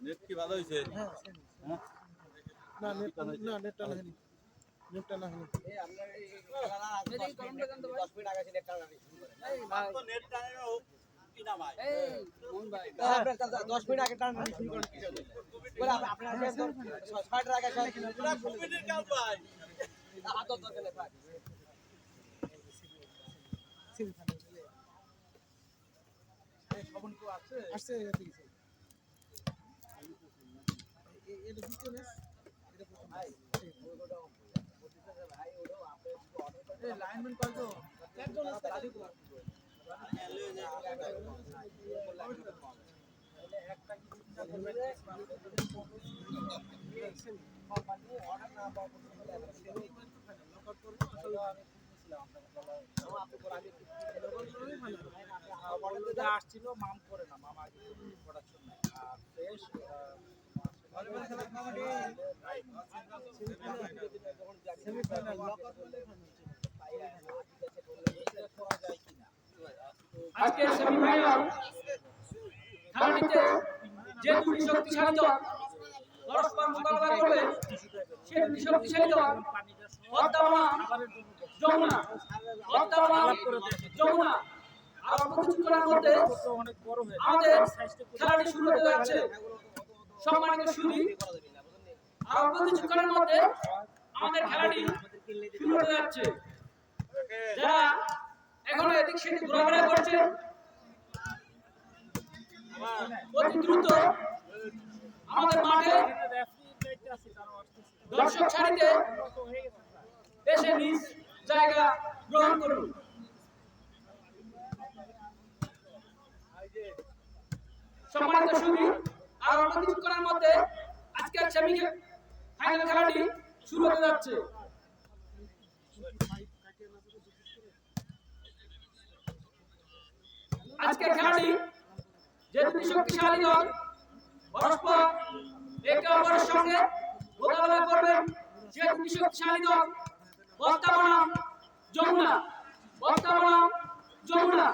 Net কি ভালো হ্যাঁ না নেট না নেটটা না হয়নি হয়নি নেট টানে কি নাম হয় দশ মিনিট আগে টান শুরু করেন বলে আপ- আপনার যে আগে ছয় পুরা কাজ ভাই আদর দরকার ভাই। আসছে এতে গেছে এ- এটা দ্বিতীয় ম্যাচ এটা প্রথম ম্যাচ আসছিল মাম করে না মামা প্রোডাকশন আর ফ্রেশ আজকে সেমিফাইনাল খেলাটিতে যে দুটি শক্তিশালী দল পরস্পর মোকাবেলা করবে সে দুটি শক্তিশালী দল পদ্মাবনা যমুনা। যমুনা। আর অল্প কিছুক্ষণের মধ্যে আমাদের খেলাটি শুরু হতে যাচ্ছে। সম্মানিত সুদী আর অল্প কিছুক্ষণের মধ্যে আমাদের খেলাটি শুরু হতে যাচ্ছে। যারা এখনও এদিক সেদিক ঘোরাফেরা করছে অতি দ্রুত আমাদের মাঠে দর্শক সারিতে এসে নিজ জায়গা গ্রহণ করুন। সম্মানিত সুধী, আর অল্প কিছুক্ষণের মধ্যে আজকের সেমি ফাইনাল খেলাটি শুরু হতে যাচ্ছে। আজকের খেলাটি যে শক্তিশালী দল পরস্পর একে অপরের সঙ্গে মোকাবেলা করবেন যে দুটি শক্তিশালী দল বর্তমানা যমুনা বর্তমানা যমুনা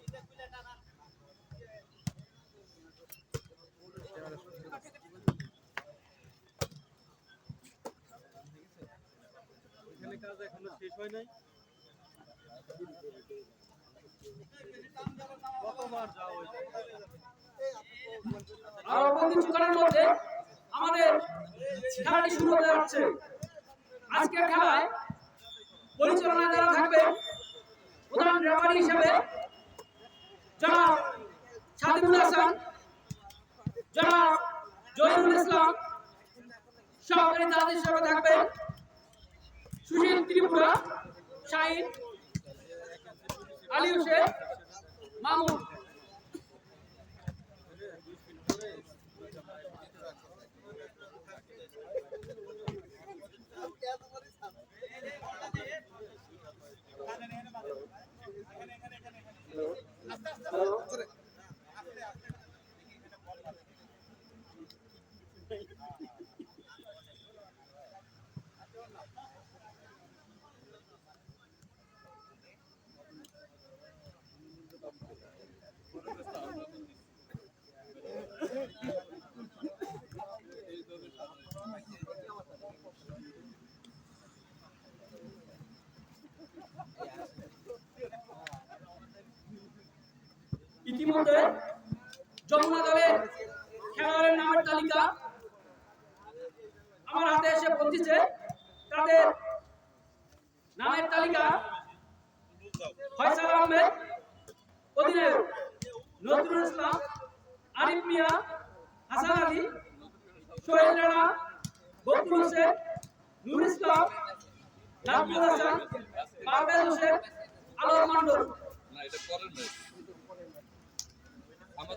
এখানে কাজ এখনও শেষ হয় নাই। আমাদের খেলাটি শুরু যাচ্ছে। আজকের খেলায় পরিচালনায় যারা থাকবে প্রধান রেফারি হিসেবে জনাব সাদিকুল হাসান, জনাব জহিরুল ইসলাম, সহকারী তাদের হিসাবে থাকবেন সুশীল ত্রিপুরা, শাহিন, আলী হোসেন, মামুন। ইতিমধ্যে যমুনা দলের খেলোয়াড়ের নামের তালিকা আমার হাতে এসে পৌঁছেছে তাদের নামের তালিকা ফয়সাল আহমেদ, অধিনায়ক নজরুল ইসলাম, আরিফ মিয়া, হাসান আলী, সোহেল রানা, বকুল হোসেন, নুর ইসলাম, নাজমুল হাসান পারভেজ হোসেন, আলোর মন্ডল।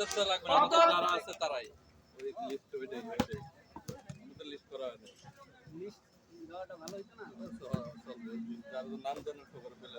আমাদের লাগবে না যারা আছে তারাই ওই লিস্ট ওইটাই আমাদের লিস্ট করা হয় লিস্ট দেওয়াটা ভালো হইতো না নাম জানার খবর পেলে